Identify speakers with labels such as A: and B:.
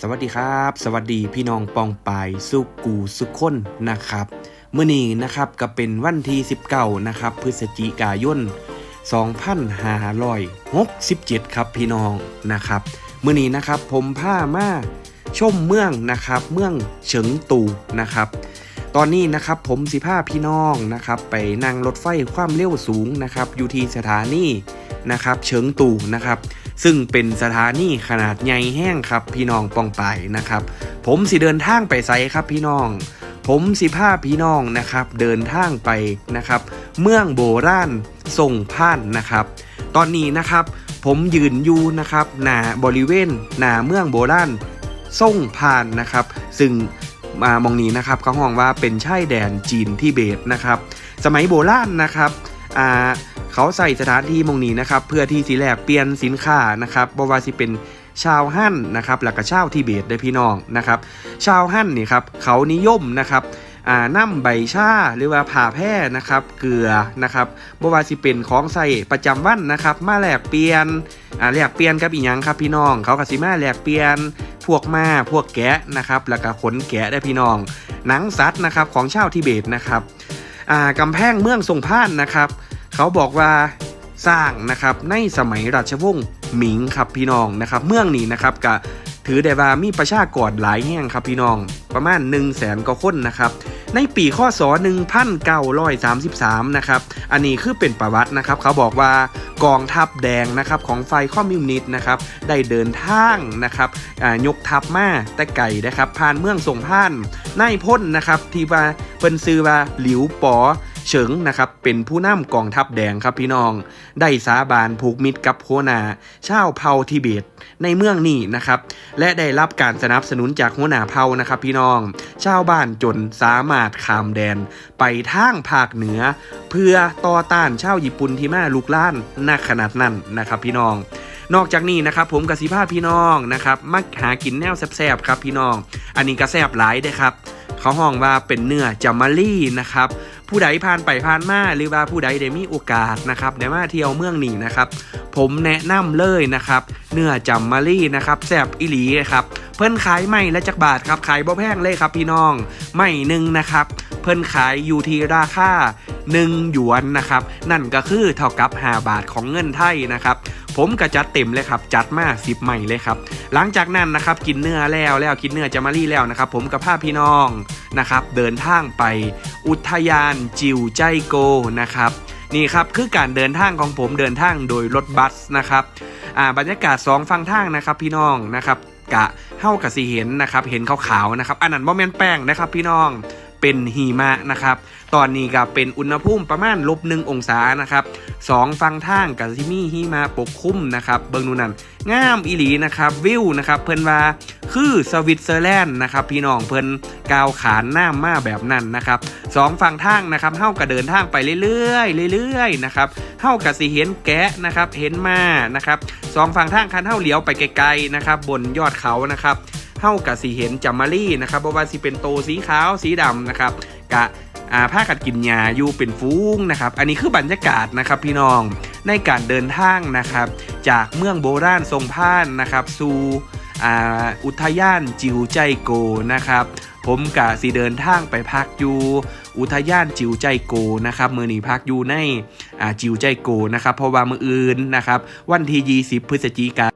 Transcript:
A: สวัสดีครับ สวัสดีพี่น้องปองปายสุกูสุขคนนะครับเมื่อนี้นะครับก็เป็นวันที่19นะครับพฤศจิกายน2567 ครับพี่น้องนะครับเมื่อนี้นะครับผมพามาชมเมืองนะครับ เมืองเฉิงตูนะครับ ตอนนี้นะครับผมสิพาพี่น้องนะครับ ไปนั่งรถไฟความเร็วสูงนะครับ อยู่ที่สถานีนะครับ เฉิงตูนะครับ ซึ่งเป็นสถานีขนาดใหญ่แห้งครับ พี่น้องปองไปนะครับ ผมสิเดินทางไปไซครับพี่น้อง ผมสิพาพี่น้องนะครับ เดินทางไปนะครับ เมืองโบราณทรงพ่านนะครับ ตอนนี้นะครับผมยืนอยู่นะครับหนาบริเวณหนาเมืองโบราณทรงพ่านนะครับ ซึ่งมามองนี้นะครับเขาห้องว่าเป็นชายแดนจีนทิเบตนะครับ สมัยโบราณนะครับอ่า เขาใส่สถานที่มงนี้นะครับเพื่อที่สิแลกเปลี่ยนสินค้านะครับบว่าสิเป็นชาวฮั่นนะครับแล้วก็ชาวทิเบตได้พี่น้องนะครับ ชาวฮั่นนี่ครับเขานิยมนะครับอ่านำใบชาหรือว่าผ่าแพร่นะครับ เกลือนะครับบว่าสิเป็นของใส่ประจำวันนะครับ มาแลกเปลี่ยนอ่าแลกเปลี่ยนกับอีหยังครับพี่น้อง เขาก็สิมาแลกเปลี่ยนพวกมาพวกแกะนะครับ แล้วก็ขนแกะได้พี่น้อง หนังสัตว์นะครับของชาวทิเบตนะครับอ่ากำแพงเมืองทรงพานนะครับ เขาบอกว่าสร้างนะครับในสมัยราชวงศ์หมิงครับพี่น้องนะครับ เมืองนี้นะครับก็ถือได้ว่ามีประชากรหลายแห่งครับพี่น้อง ประมาณ 1 0 0 0 0แสนกว่าคนนะครับ ในปีข้อศ1933 นะครับ อันนี้คือเป็นประวัตินะครับ เขาบอกว่ากองทัพแดงนะครับของไฟคอมิวนิสต์นะครับ ได้เดินทางนะครับยกทัพมาแต่ไก่นะครับผ่านเมืองส่งผ่านนายพ่นนะครับที่ว่าเปิ้นซื้อว่าหลิวปอ เฉิงนะครับเป็นผู้นำกองทัพแดงครับพี่น้อง ได้สาบานผูกมิตรกับโคนาชาวเผ่าทิเบตในเมืองนี้นะครับ และได้รับการสนับสนุนจากหัวหน้าเผ่านะครับพี่น้อง ชาวบ้านจนสามารถข้ามแดน ไปทางภาคเหนือ เพื่อต่อต้านชาวญี่ปุ่นที่มาลุกล้านณขนาดนั้นนะครับพี่น้องนอกจากนี้นะครับผมกสิภาพี่น้องนะครับมักหากินแนวแซบๆครับพี่น้อง อันนี้ก็แซบหลายเด้ครับ เขาห้องว่าเป็นเนื้อจามารี่นะครับ ผู้ใดผ่านไปผ่านมาหรือว่าผู้ใดได้มีโอกาสนะครับได้มาเที่ยวเมืองนี้นะครับ ผมแนะนำเลยนะครับ เนื้อจัมมารี่นะครับแซบอิหลีครับเพิ่นขายไม่และจักบาทครับขายบ่แพงเลยครับพี่น้องไม่หนึ่งนะครับเพิ่นขายอยู่ที่ราคา1หยวนนะครับ นั่นก็คือเท่ากับ 5 บาทของเงินไทยนะครับผมก็จัดเต็มเลยครับ จัดมา10ใหม่เลยครับ หลังจากนั้นนะครับกินเนื้อแล้วแล้วกินเนื้อจามารี่แล้วนะครับ ผมกับพาพี่น้อง นะครับ เดินทางไปอุทยานจิวใจโกนะครับนี่ครับคือการเดินทางของผมเดินทางโดยรถบัสนะครับอ่าบรรยากาศสองฟังทางนะครับพี่น้องนะครับกะเฮ้ากะสีเห็นนะครับเห็นขาวๆนะครับอันนั้นบ่แม่นแป้งนะครับพี่น้อง เป็นหิมะนะครับ ตอนนี้ก็เป็นอุณหภูมิประมาณลบหนึ่งองศานะครับสองฝั่งทางกับที่มีหิมะปกคลุมนะครับ เบิ่งดูนั่นงามอีหลีนะครับวิวนะครับเพิ่นว่าคือสวิตเซอร์แลนด์นะครับพี่น้องเพิ่นกาวขานหน้ามาแบบนั้นนะครับสองฝั่งทางนะครับเฮ้าก็เดินทางไปเรื่อยๆเรื่อยๆนะครับเฮ้ากับสิเห็นแกะนะครับเห็นมานะครับสองฝั่งทางคันเฮ้าเลี้ยวไปไกลๆนะครับบนยอดเขานะครับ เฮากับสิเห็นจัมมารี่นะครับบ่ว่าสิเป็นโตสีขาวสีดำนะครับกะผ้ากัดกินยาอยู่เป็นฟูงนะครับ อันนี้คือบรรยากาศนะครับพี่น้องในการเดินทางนะครับ จากเมืองโบราณทรงพ่านนะครับสู่อุทยานจิวใจโกนะครับ ผมกะสิเดินทางไปพักอยู่อุทยานจิวใจโกนะครับมือนี้พักอยู่ในจิวใจโกนะครับเพราะว่ามืออื่นนะครับ วันที่ 20 พฤศจิกา